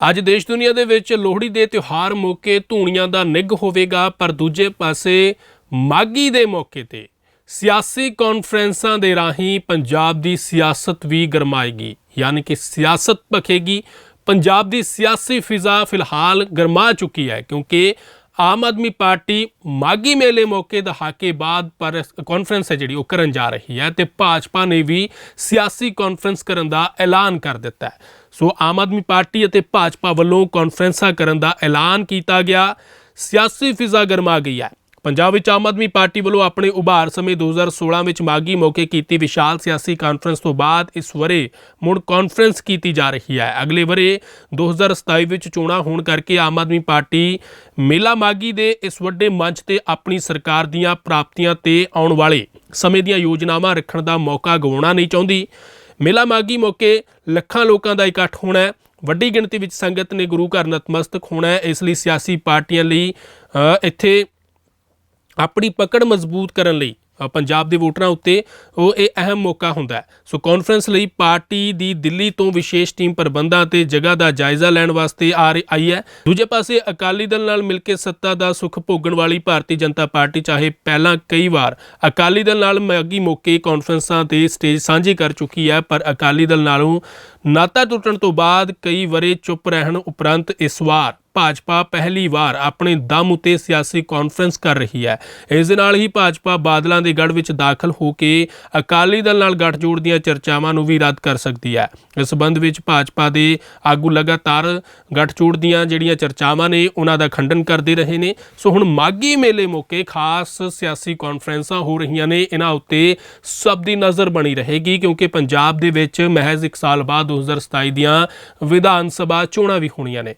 ਅੱਜ ਦੇਸ਼ ਦੁਨੀਆ ਦੇ ਵਿੱਚ ਲੋਹੜੀ ਦੇ ਤਿਉਹਾਰ ਮੌਕੇ ਧੂਣੀਆਂ ਦਾ ਨਿੱਘ ਹੋਵੇਗਾ, ਪਰ ਦੂਜੇ ਪਾਸੇ ਮਾਗੀ ਦੇ ਮੌਕੇ ਤੇ ਸਿਆਸੀ ਕਾਨਫਰੰਸਾਂ ਦੇ ਰਾਹੀਂ ਪੰਜਾਬ ਦੀ ਸਿਆਸਤ ਵੀ ਗਰਮਾਏਗੀ। ਯਾਨੀ ਕਿ ਸਿਆਸਤ ਭਖੇਗੀ। ਪੰਜਾਬ ਦੀ ਸਿਆਸੀ ਫਿਜ਼ਾ ਫਿਲਹਾਲ ਗਰਮਾ ਚੁੱਕੀ ਹੈ, ਕਿਉਂਕਿ ਆਮ ਆਦਮੀ ਪਾਰਟੀ ਮਾਗੀ ਮੇਲੇ ਮੌਕੇ ਦਹਾਕੇ ਬਾਅਦ ਪਰ ਕਾਨਫਰੰਸ ਹੈ ਜਿਹੜੀ ਉਹ ਕਰਨ ਜਾ ਰਹੀ ਹੈ ਤੇ ਭਾਜਪਾ ਨੇ ਵੀ ਸਿਆਸੀ ਕਾਨਫਰੰਸ ਕਰਨ ਦਾ ਐਲਾਨ ਕਰ ਦਿੱਤਾ ਹੈ। ਸੋ ਆਮ ਆਦਮੀ ਪਾਰਟੀ ਅਤੇ ਭਾਜਪਾ ਵੱਲੋਂ ਕਾਨਫਰੰਸਾਂ ਕਰਨ ਦਾ ਐਲਾਨ ਕੀਤਾ ਗਿਆ। ਸਿਆਸੀ ਫਿਜ਼ਾ ਗਰਮਾ ਗਈ ਹੈ। ਪੰਜਾਬ ਵਿੱਚ ਆਮ ਆਦਮੀ ਪਾਰਟੀ ਵੱਲੋਂ ਆਪਣੇ ਉਭਾਰ ਸਮੇਂ 2016 ਵਿੱਚ ਮਾਗੀ ਮੌਕੇ ਕੀਤੀ ਵਿਸ਼ਾਲ ਸਿਆਸੀ ਕਾਨਫਰੰਸ ਤੋਂ ਬਾਅਦ ਇਸ ਵਰੇ ਮੁੜ ਕਾਨਫਰੰਸ ਕੀਤੀ ਜਾ ਰਹੀ ਹੈ। ਅਗਲੇ ਵਰੇ 2027 ਵਿੱਚ ਚੋਣਾਂ ਹੋਣ ਕਰਕੇ ਆਮ ਆਦਮੀ ਪਾਰਟੀ ਮੇਲਾ ਮਾਗੀ ਦੇ ਇਸ ਵੱਡੇ ਮੰਚ ਤੇ ਆਪਣੀ ਸਰਕਾਰ ਦੀਆਂ ਪ੍ਰਾਪਤੀਆਂ ਤੇ ਆਉਣ ਵਾਲੇ ਸਮੇਂ ਦੀਆਂ ਯੋਜਨਾਵਾਂ ਰੱਖਣ ਦਾ ਮੌਕਾ ਗਵਾਉਣਾ ਨਹੀਂ ਚਾਹੁੰਦੀ। ਮੇਲਾ ਮਾਗੀ ਮੌਕੇ ਲੱਖਾਂ ਲੋਕਾਂ ਦਾ ਇਕੱਠ ਹੋਣਾ ਹੈ। ਵੱਡੀ ਗਿਣਤੀ ਵਿੱਚ ਸੰਗਤ ਨੇ ਗੁਰੂ ਘਰ ਨਤਮਸਤਕ ਹੋਣਾ ਹੈ। ਇਸ ਲਈ ਸਿਆਸੀ ਪਾਰਟੀਆਂ ਲਈ ਇੱਥੇ ਆਪਣੀ ਪਕੜ ਮਜ਼ਬੂਤ ਕਰਨ ਲਈ ਪੰਜਾਬ ਦੇ ਵੋਟਰਾਂ ਉੱਤੇ ਉਹ ਇਹ ਅਹਿਮ ਮੌਕਾ ਹੁੰਦਾ ਹੈ। ਸੋ ਕਾਨਫਰੰਸ ਲਈ ਪਾਰਟੀ ਦੀ ਦਿੱਲੀ ਤੋਂ ਵਿਸ਼ੇਸ਼ ਟੀਮ ਪ੍ਰਬੰਧਾਂ ਤੇ ਜਗ੍ਹਾ ਦਾ ਜਾਇਜ਼ਾ ਲੈਣ ਵਾਸਤੇ ਆ ਰਹੀ ਆਈ ਹੈ। ਦੂਜੇ ਪਾਸੇ ਅਕਾਲੀ ਦਲ ਨਾਲ ਮਿਲ ਕੇ ਸੱਤਾ ਦਾ ਸੁੱਖ ਭੋਗਣ ਵਾਲੀ ਭਾਰਤੀ ਜਨਤਾ ਪਾਰਟੀ ਚਾਹੇ ਪਹਿਲਾਂ ਕਈ ਵਾਰ ਅਕਾਲੀ ਦਲ ਨਾਲ ਮਾਗੀ ਮੌਕੇ ਕਾਨਫਰੰਸਾਂ ਤੇ ਸਟੇਜ ਸਾਂਝੀ ਕਰ ਚੁੱਕੀ ਹੈ, ਪਰ ਅਕਾਲੀ ਦਲ ਨਾਲੋਂ ਨਾਤਾ ਟੁੱਟਣ ਤੋਂ ਬਾਅਦ ਕਈ ਵਰੇ ਚੁੱਪ ਰਹਿਣ ਉਪਰੰਤ ਇਸ ਵਾਰ ਭਾਜਪਾ ਪਹਿਲੀ ਵਾਰ ਆਪਣੇ ਦਮ ਉਤੇ ਸਿਆਸੀ ਕਾਨਫਰੰਸ ਕਰ ਰਹੀ ਹੈ। ਇਸ ਦੇ ਨਾਲ ਹੀ ਭਾਜਪਾ ਬਾਦਲਾਂ ਦੇ ਗੜ ਵਿੱਚ ਦਾਖਲ ਹੋ ਕੇ ਅਕਾਲੀ ਦਲ ਨਾਲ ਗੱਠਜੋੜ ਦੀਆਂ ਚਰਚਾਵਾਂ ਨੂੰ ਵੀ ਰੱਦ ਕਰ ਸਕਦੀ ਹੈ। ਇਸ ਸੰਬੰਧ ਵਿੱਚ ਭਾਜਪਾ ਦੇ ਆਗੂ ਲਗਾਤਾਰ ਗੱਠਜੋੜ ਦੀਆਂ ਜਿਹੜੀਆਂ ਚਰਚਾਵਾਂ ਨੇ, ਉਹਨਾਂ ਦਾ ਖੰਡਨ ਕਰਦੇ ਰਹੇ ਨੇ। ਸੋ ਹੁਣ ਮਾਗੀ ਮੇਲੇ ਮੌਕੇ ਖਾਸ ਸਿਆਸੀ ਕਾਨਫਰੰਸਾਂ ਹੋ ਰਹੀਆਂ ਨੇ। ਇਹਨਾਂ ਉੱਤੇ ਸਭ ਦੀ ਨਜ਼ਰ ਬਣੀ ਰਹੇਗੀ, ਕਿਉਂਕਿ ਪੰਜਾਬ ਦੇ ਵਿੱਚ ਮਹਿਜ਼ 1 ਸਾਲ ਬਾਅਦ 2027 ਦੀਆਂ ਵਿਧਾਨ ਸਭਾ ਚੋਣਾਂ ਵੀ ਹੋਣੀਆਂ ਨੇ।